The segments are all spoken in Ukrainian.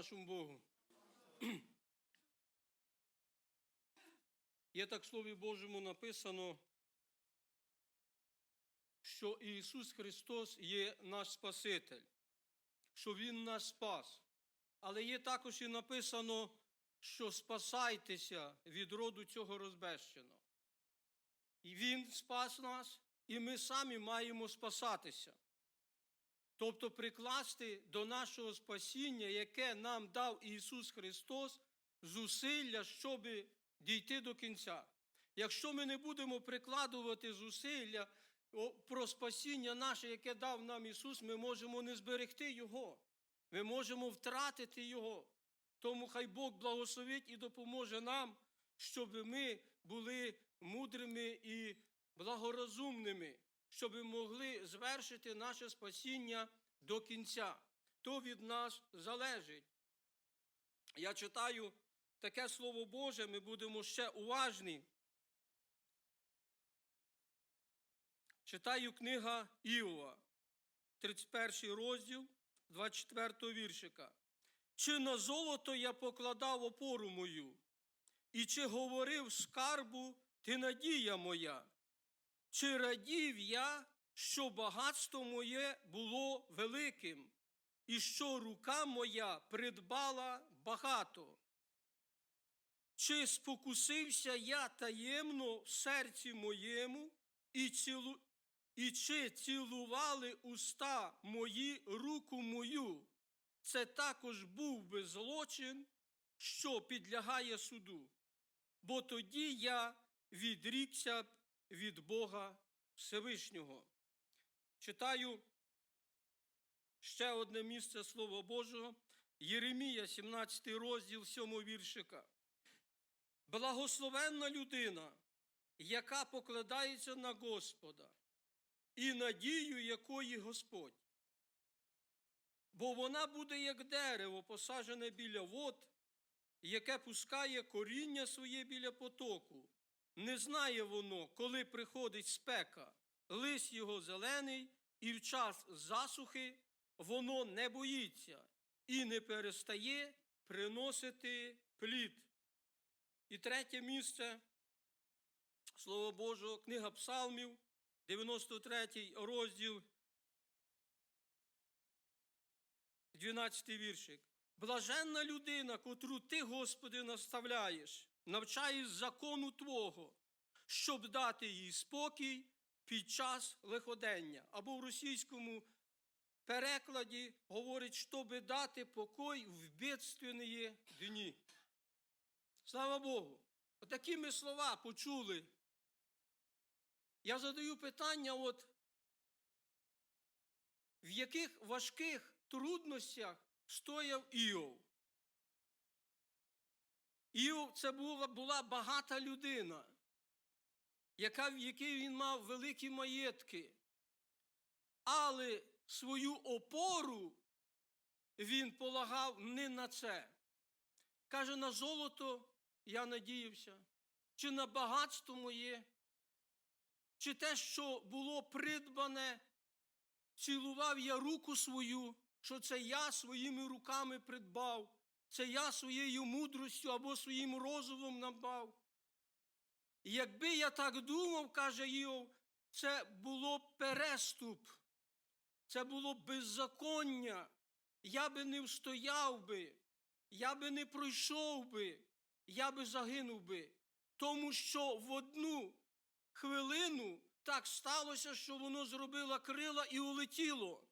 нашому Богу. Є так в Слові Божому написано, що Ісус Христос є наш Спаситель, що Він нас спас. Але є також і написано, що спасайтеся від роду цього розбещеного. І Він спас нас, і ми самі маємо спасатися. Тобто прикласти до нашого спасіння, яке нам дав Ісус Христос, зусилля, щоб дійти до кінця. Якщо ми не будемо прикладувати зусилля про спасіння наше, яке дав нам Ісус, ми можемо не зберегти Його. Ми можемо втратити Його. Тому хай Бог благословить і допоможе нам, щоб ми були мудрими і благорозумними, щоб могли звершити наше спасіння до кінця. То від нас залежить. Я читаю таке Слово Боже, ми будемо ще уважні. Читаю книга Іова, 31 розділ, 24 віршика. Чи на золото я покладав опору мою, і чи говорив скарбу ти надія моя? Чи радів я, що багатство моє було великим, і що рука моя придбала багато? Чи спокусився я таємно в серці моєму, і, цілу... і чи цілували уста мої руку мою? Це також був би злочин, що підлягає суду, бо тоді я відрікся б від Бога Всевишнього. Читаю ще одне місце Слова Божого, Єремія, 17 розділ 7 віршика. Благословенна людина, яка покладається на Господа, і надію якої Господь. Бо вона буде як дерево, посаджене біля вод, яке пускає коріння своє біля потоку. Не знає воно, коли приходить спека, лист його зелений, і в час засухи воно не боїться і не перестає приносити плід. І третє місце, Слово Божого, книга Псалмів, 93 розділ, 12 віршик. Блаженна людина, котру ти, Господи, наставляєш, навчаєш закону Твого, щоб дати їй спокій під час лиходення. Або в російському перекладі говорить, щоб дати покой в бедственні дні. Слава Богу! Отакі ми слова почули. Я задаю питання, от в яких важких трудностях стояв Іов. Іов це була, була багата людина, яка, в якій він мав великі маєтки. Але свою опору він полагав не на це. Каже, на золото я надіявся, чи на багатство моє, чи те, що було придбане, цілував я руку свою, що це я своїми руками придбав, це я своєю мудростю або своїм розумом набав. Якби я так думав, каже Іов, це було б переступ, це було б беззаконня, я би не встояв би, я би не пройшов би, я би загинув би. Тому що в одну хвилину так сталося, що воно зробило крила і улетіло.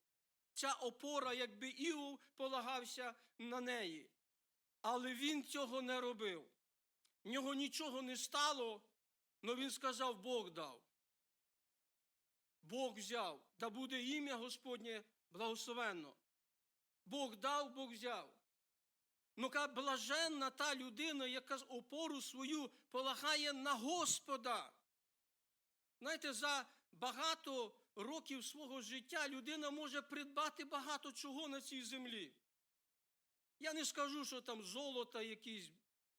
Ця опора, якби Іов полагався на неї. Але він цього не робив. В нього нічого не стало, але він сказав, Бог дав. Бог взяв, да буде ім'я Господнє благословенно. Бог дав, Бог взяв. Ну, ка блаженна та людина, яка опору свою полагає на Господа. Знаєте, за багато років свого життя людина може придбати багато чого на цій землі. Я не скажу, що там золота, якісь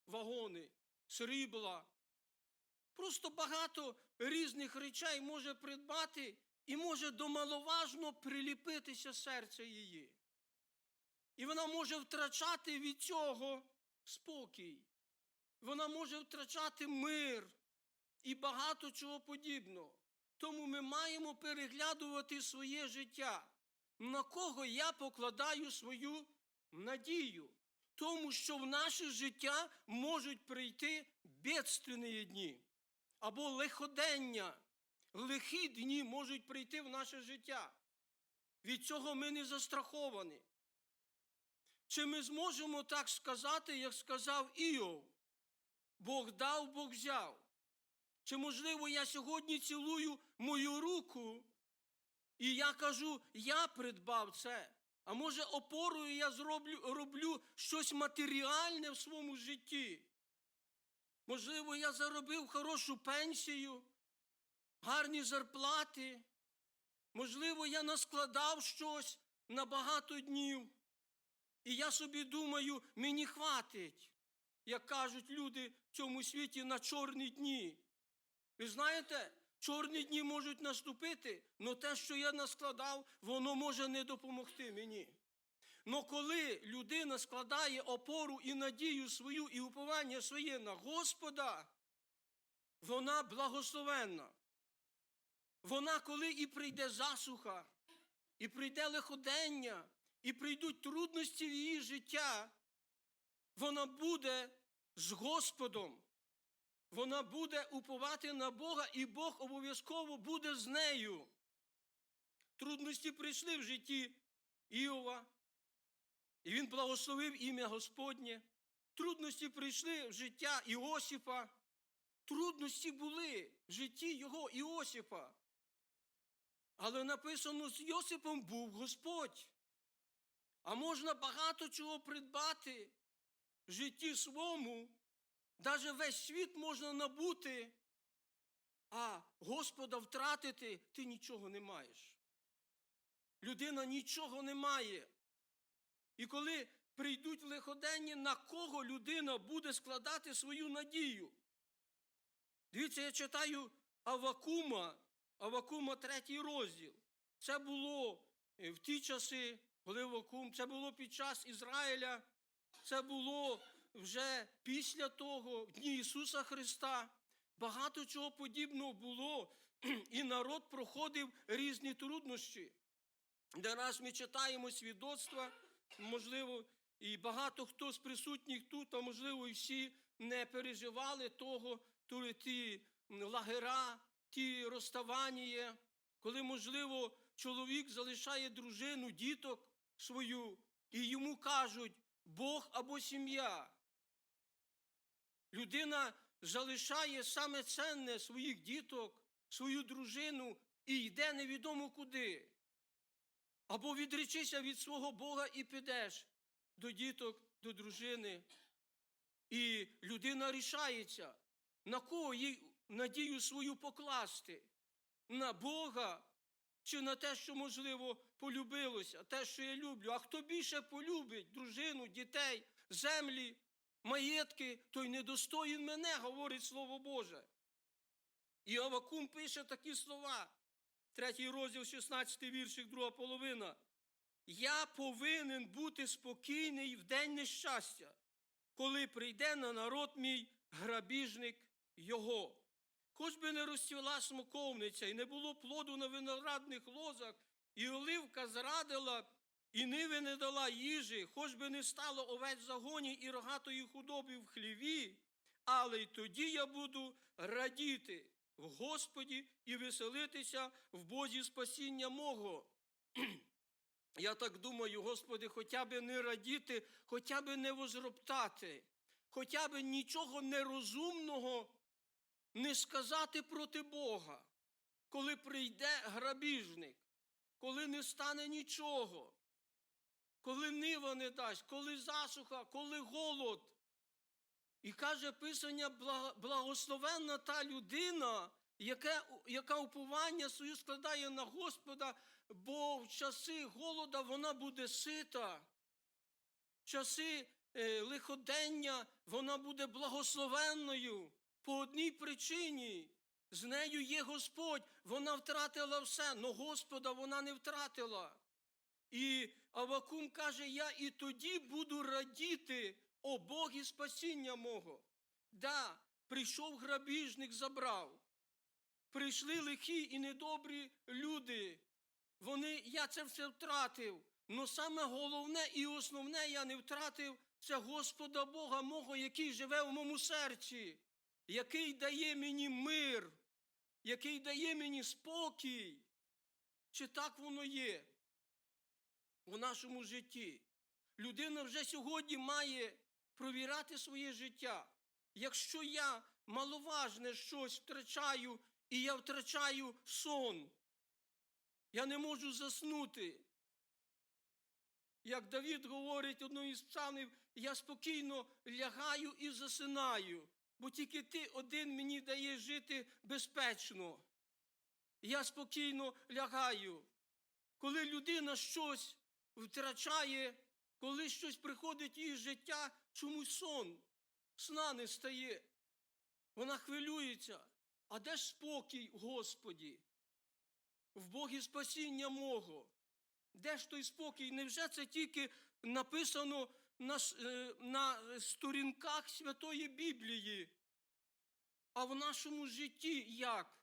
вагони, срібла. Просто багато різних речей може придбати і може домаловажно приліпитися серце її. І вона може втрачати від цього спокій. Вона може втрачати мир і багато чого подібного. Тому ми маємо переглядувати своє життя. На кого я покладаю свою надію? Тому що в наше життя можуть прийти бідственні дні або лиходення. Лихі дні можуть прийти в наше життя. Від цього ми не застраховані. Чи ми зможемо так сказати, як сказав Іов? Бог дав, Бог взяв. Чи, можливо, я сьогодні цілую мою руку, і я кажу, я придбав це. А може, опорою я зроблю, роблю щось матеріальне в своєму житті. Можливо, я заробив хорошу пенсію, гарні зарплати. Можливо, я наскладав щось на багато днів. І я собі думаю, мені хватить, як кажуть люди в цьому світі на чорні дні. Ви знаєте, чорні дні можуть наступити, але те, що я наскладав, воно може не допомогти мені. Но коли людина складає опору і надію свою, і уповання своє на Господа, вона благословенна. Вона, коли і прийде засуха, і прийде лиходення, і прийдуть трудності в її життя, вона буде з Господом. Вона буде уповати на Бога, і Бог обов'язково буде з нею. Трудності прийшли в житті Іова, і він благословив ім'я Господнє. Трудності прийшли в життя Іосифа. Трудності були в житті його Іосифа. Але написано, з Йосипом був Господь. А можна багато чого придбати в житті своєму, навіть весь світ можна набути, а Господа втратити ти нічого не маєш. Людина нічого не має. І коли прийдуть лиходенні, на кого людина буде складати свою надію? Дивіться, я читаю Авакума, Авакума третій розділ. Це було е, в ті часи, коли Авакум, це було під час Ізраїля, це було вже після того, в дні Ісуса Христа. Багато чого подібного було, і народ проходив різні труднощі. Де раз ми читаємо свідоцтва, можливо, і багато хто з присутніх тут, а можливо, і всі не переживали того, то ті лагера, ті розставання, коли, можливо, чоловік залишає дружину, діток свою, і йому кажуть Бог або сім'я. Людина залишає саме ценне своїх діток, свою дружину і йде невідомо куди. Або відречися від свого Бога і підеш до діток, до дружини. І людина рішається, на кого їй надію свою покласти? На Бога чи на те, що, можливо, полюбилося, те, що я люблю. А хто більше полюбить дружину, дітей, землі, маєтки, той недостоїн мене, говорить Слово Боже. І Авакум пише такі слова. Третій розділ, 16 віршик, друга половина. Я повинен бути спокійний в день нещастя, коли прийде на народ мій грабіжник його. Хоч би не розцвіла смоковниця, і не було плоду на виноградних лозах, і оливка зрадила, і ниви не дала їжі, хоч би не стало овець в загоні і рогатої худоби в хліві, але й тоді я буду радіти в Господі і веселитися в Бозі спасіння мого. Я так думаю, Господи, хоча б не радіти, хоча б не возроптати, хоча б нічого нерозумного не сказати проти Бога, коли прийде грабіжник, коли не стане нічого, коли нива не дасть, коли засуха, коли голод. І каже Писання, благословенна та людина, яке, яка уповання свою складає на Господа, бо в часи голода вона буде сита, в часи е, лиходення вона буде благословенною по одній причині. З нею є Господь, вона втратила все, але Господа вона не втратила. І Авакум каже: Я і тоді буду радіти, о Богі спасіння мого. Да, прийшов грабіжник, забрав. Прийшли лихі і недобрі люди. Вони, я це все втратив. Но саме головне і основне я не втратив це Господа Бога мого, який живе в моєму серці, який дає мені мир, який дає мені спокій. Чи так воно є у нашому житті? Людина вже сьогодні має провіряти своє життя. Якщо я маловажне щось втрачаю, і я втрачаю сон, я не можу заснути. Як Давід говорить одному із псалмів, я спокійно лягаю і засинаю, бо тільки ти один мені даєш жити безпечно. Я спокійно лягаю. Коли людина щось втрачає, коли щось приходить її життя, чомусь сон, сна не стає. Вона хвилюється. А де ж спокій, Господі? В Богі спасіння мого. Де ж той спокій? Невже це тільки написано на, е, на сторінках Святої Біблії? А в нашому житті як?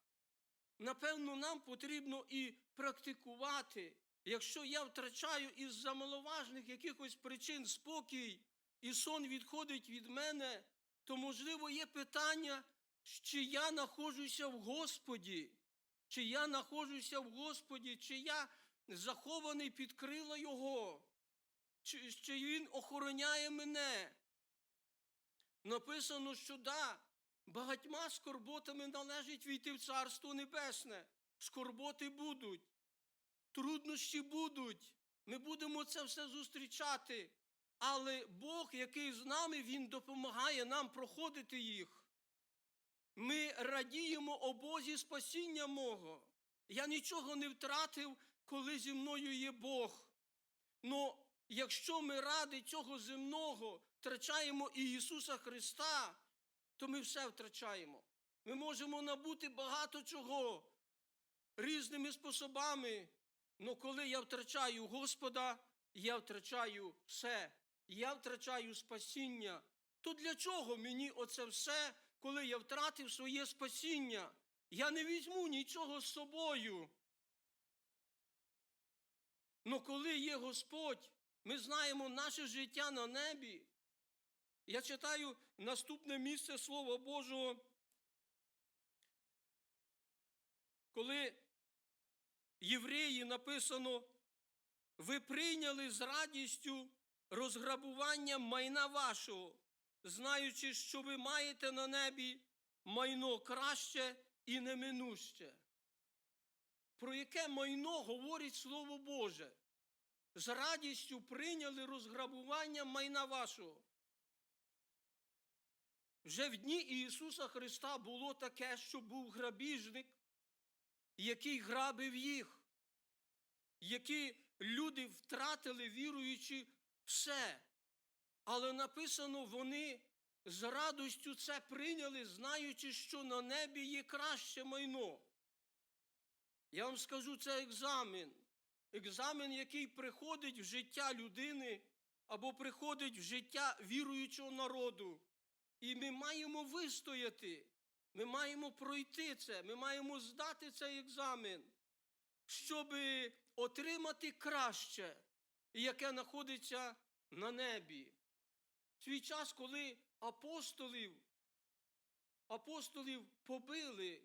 Напевно, нам потрібно і практикувати. Якщо я втрачаю із-за маловажних якихось причин спокій, і сон відходить від мене, то, можливо, є питання, чи я знаходжуся в Господі, чи я знаходжуся в Господі, чи я захований під крила Його, чи, чи Він охороняє мене. Написано, що да, багатьма скорботами належить війти в Царство Небесне. Скорботи будуть, труднощі будуть. Ми будемо це все зустрічати. Але Бог, який з нами, Він допомагає нам проходити їх. Ми радіємо о Бозі спасіння мого. Я нічого не втратив, коли зі мною є Бог. Но якщо ми ради цього земного втрачаємо і Ісуса Христа, то ми все втрачаємо. Ми можемо набути багато чого різними способами. Но коли я втрачаю Господа, я втрачаю все. Я втрачаю спасіння. То для чого мені оце все, коли я втратив своє спасіння? Я не візьму нічого з собою. Но коли є Господь, ми знаємо наше життя на небі. Я читаю наступне місце Слова Божого, коли євреї написано, ви прийняли з радістю розграбування майна вашого, знаючи, що ви маєте на небі майно краще і неминуще. Про яке майно говорить Слово Боже? З радістю прийняли розграбування майна вашого. Вже в дні Ісуса Христа було таке, що був грабіжник, який грабив їх, які люди втратили, віруючи все. Але написано, вони з радостю це прийняли, знаючи, що на небі є краще майно. Я вам скажу, це екзамен. Екзамен, який приходить в життя людини або приходить в життя віруючого народу. І ми маємо вистояти, ми маємо пройти це, ми маємо здати цей екзамен, щоб отримати краще, яке знаходиться на небі. Свій час, коли апостолів, апостолів побили,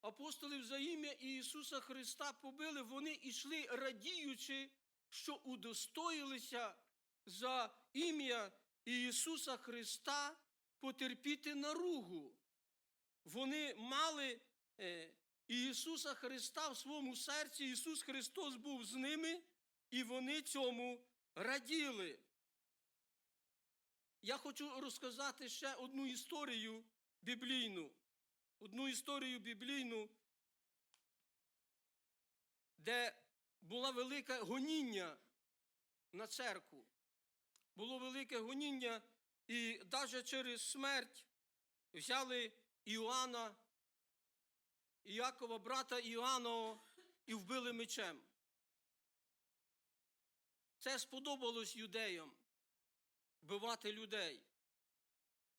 апостолів за ім'я Ісуса Христа побили, вони йшли радіючи, що удостоїлися за ім'я Ісуса Христа потерпіти наругу. Вони мали е, Ісуса Христа в своєму серці, Ісус Христос був з ними, і вони цьому раділи. Я хочу розказати ще одну історію біблійну. Одну історію біблійну, де була велике гоніння на церкву. Було велике гоніння, і навіть через смерть взяли Іоанна, Іакова, брата Іоанного, і вбили мечем. Це сподобалось юдеям вбивати людей,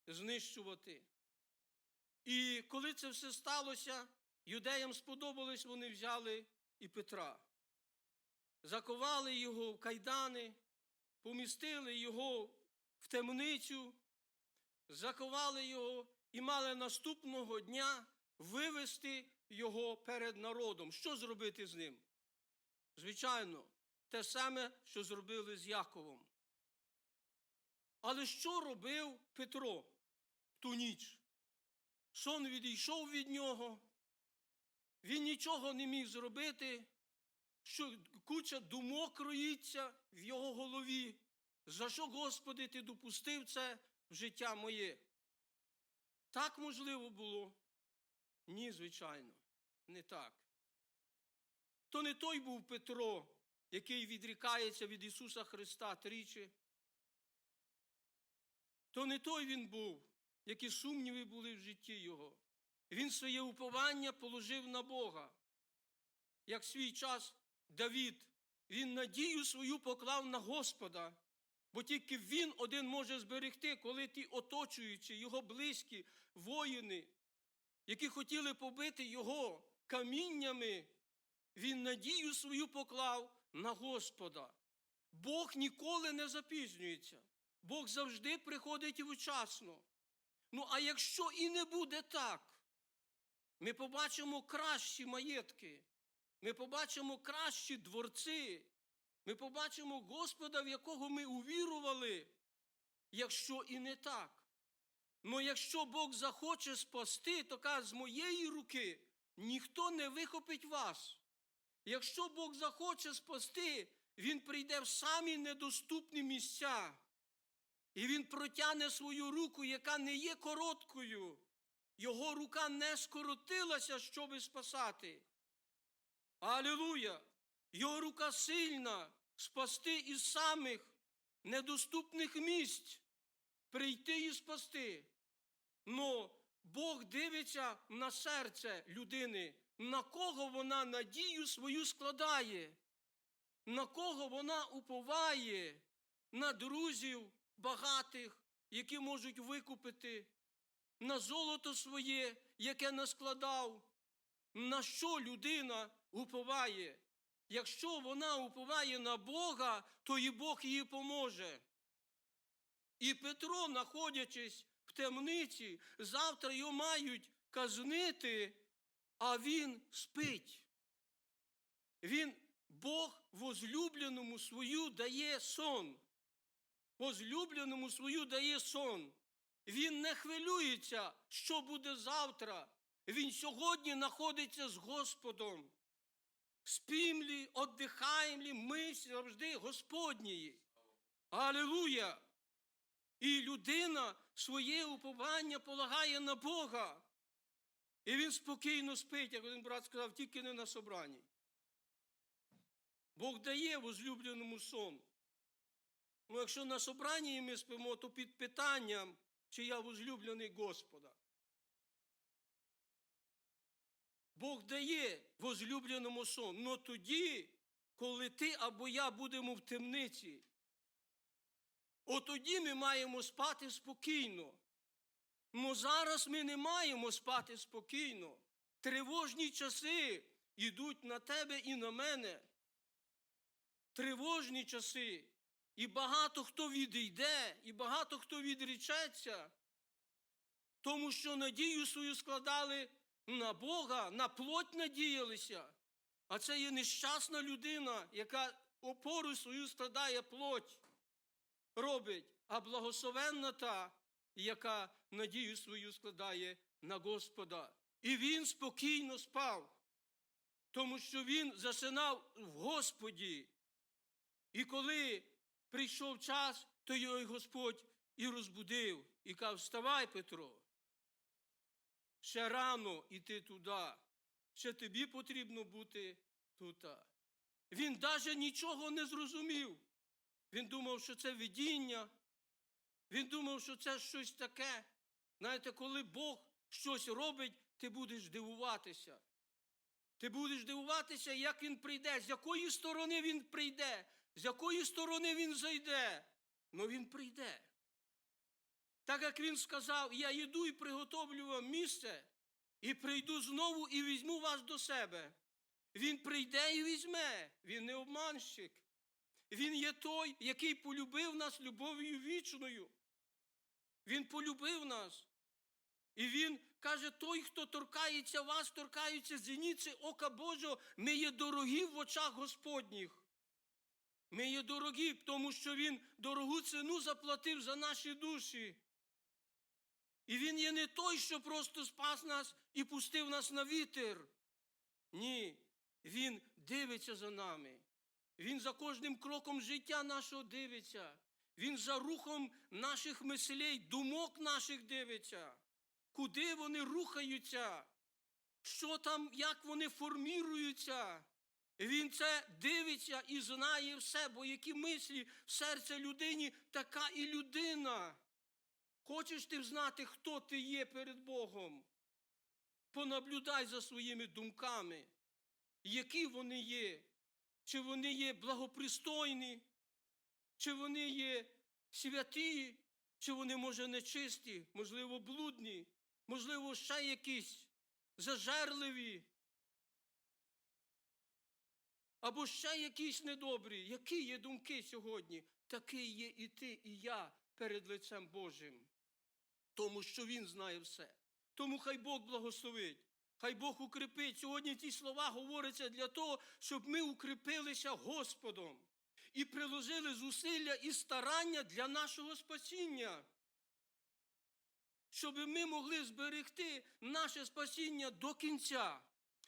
знищувати. І коли це все сталося, юдеям сподобалось, вони взяли і Петра. Заковали його в кайдани, помістили його в темницю, заковали його і мали наступного дня вивести його перед народом. Що зробити з ним? Звичайно, те саме, що зробили з Яковом. Але що робив Петро в ту ніч? Сон відійшов від нього, він нічого не міг зробити, що куча думок роїться в його голові. За що, Господи, ти допустив це в життя моє? Так можливо було? Ні, звичайно, не так. То не той був Петро, який відрікається від Ісуса Христа тричі. То не той він був, які сумніви були в житті його. Він своє уповання положив на Бога. Як свій час Давід, він надію свою поклав на Господа, бо тільки він один може зберегти, коли ті оточуючі, його близькі воїни, які хотіли побити його каміннями, він надію свою поклав на Господа. Бог ніколи не запізнюється. Бог завжди приходить вчасно. Ну, а якщо і не буде так, ми побачимо кращі маєтки, ми побачимо кращі дворці, ми побачимо Господа, в якого ми увірували, якщо і не так. Ну якщо Бог захоче спасти, то каже, з моєї руки ніхто не вихопить вас. Якщо Бог захоче спасти, Він прийде в самі недоступні місця. І він протягне свою руку, яка не є короткою. Його рука не скоротилася, щоби спасати. Алілуя! Його рука сильна спасти із самих недоступних місць, прийти і спасти. Но Бог дивиться на серце людини, на кого вона надію свою складає, на кого вона уповає, на друзів багатих, які можуть викупити, на золото своє, яке наскладав, на що людина уповає. Якщо вона уповає на Бога, то і Бог їй поможе. І Петро, знаходячись в темниці, завтра його мають казнити, а він спить. Він Бог возлюбленому свою дає сон. Возлюбленому свою дає сон. Він не хвилюється, що буде завтра. Він сьогодні знаходиться з Господом. Спім лі, отдихаєм лі, ми завжди Господнії. Алілуя! І людина своє уповання полагає на Бога. І він спокійно спить, як один брат сказав, тільки не на собранні. Бог дає возлюбленому сон. Ну, якщо на собранні ми спимо, то під питанням, чи я возлюблений Господа. Бог дає возлюбленому сон, но тоді, коли ти або я будемо в темниці, от тоді ми маємо спати спокійно. Но зараз ми не маємо спати спокійно. Тривожні часи йдуть на тебе і на мене. Тривожні часи. І багато хто відійде, і багато хто відрічеться, тому що надію свою складали на Бога, на плоть надіялися. А це є нещасна людина, яка опору свою складає плоть, робить, а благословенна та, яка надію свою складає на Господа. І він спокійно спав, тому що він засинав в Господі. І коли прийшов час, то його Господь і розбудив, і кав, вставай, Петро. Ще рано йти туди, ще тобі потрібно бути тут. Він навіть нічого не зрозумів. Він думав, що це видіння. Він думав, що це щось таке. Знаєте, коли Бог щось робить, ти будеш дивуватися. Ти будеш дивуватися, як він прийде, з якої сторони він прийде. з якої сторони він зайде, но він прийде. Так як він сказав, я йду і приготовлю вам місце, і прийду знову і візьму вас до себе. Він прийде і візьме, він не обманщик. Він є той, який полюбив нас любов'ю вічною. Він полюбив нас. І він каже: той, хто торкається вас, торкається зіниці ока Божого, ми є дорогі в очах Господніх. Ми є дорогі, тому що Він дорогу ціну заплатив за наші душі. І Він є не той, що просто спас нас і пустив нас на вітер. Ні, Він дивиться за нами. Він за кожним кроком життя нашого дивиться. Він за рухом наших мислей, думок наших дивиться. Куди вони рухаються? Що там, як вони форміруються? Він це дивиться і знає все, бо які мислі в серця людині, така і людина. Хочеш ти знати, хто ти є перед Богом? Понаблюдай за своїми думками, які вони є, чи вони є благопристойні, чи вони є святі, чи вони, може, нечисті, можливо, блудні, можливо, ще якісь зажерливі. Або ще якісь недобрі. Які є думки сьогодні? Такий є і ти, і я перед лицем Божим. Тому що Він знає все. Тому хай Бог благословить, хай Бог укріпить. Сьогодні ті слова говоряться для того, щоб ми укріпилися Господом і приложили зусилля і старання для нашого спасіння. Щоб ми могли зберегти наше спасіння до кінця.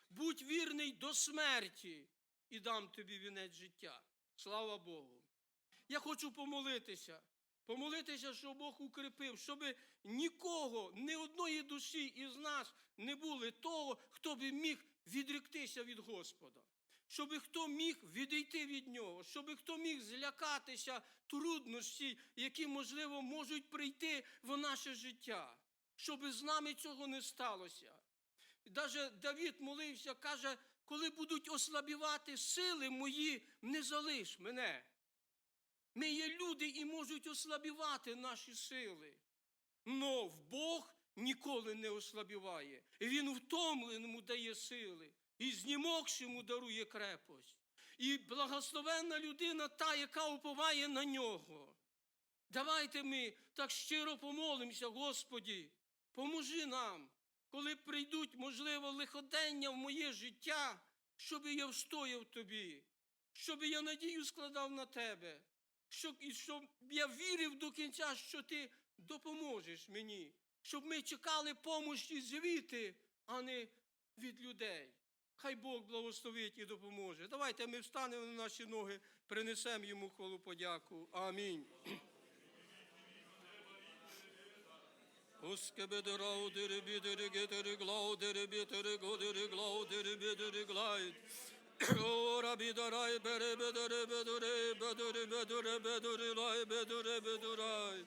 Будь вірний до смерті і дам тобі вінець життя. Слава Богу. Я хочу помолитися. Помолитися, щоб Бог укріпив, щоб нікого, ні одної душі із нас не було того, хто би міг відректися від Господа. Щоб хто міг відійти від нього, щоб хто міг злякатися труднощі, які, можливо, можуть прийти в наше життя, щоб з нами цього не сталося. Даже Давід молився, каже, коли будуть ослабівати сили мої, не залиш мене. Ми є люди і можуть ослабівати наші сили. Но в Бог ніколи не ослабіває. Він втомленому дає сили, і знімокшому дарує крепость. І благословенна людина та, яка уповає на нього. Давайте ми так щиро помолимося, Господі, поможи нам, коли прийдуть, можливо, лиходення в моє життя, щоб я встояв тобі, щоб я надію складав на тебе, щоб, і щоб я вірив до кінця, що ти допоможеш мені, щоб ми чекали помощі звідти, а не від людей. Хай Бог благословить і допоможе. Давайте ми встанемо на наші ноги, принесемо йому хвалу подяку. Амінь. Oskebederau dere bidere getere glau dere bitere godere O Rabbi daray bere bedere bedere bedere bedere bedere lay bedere bedere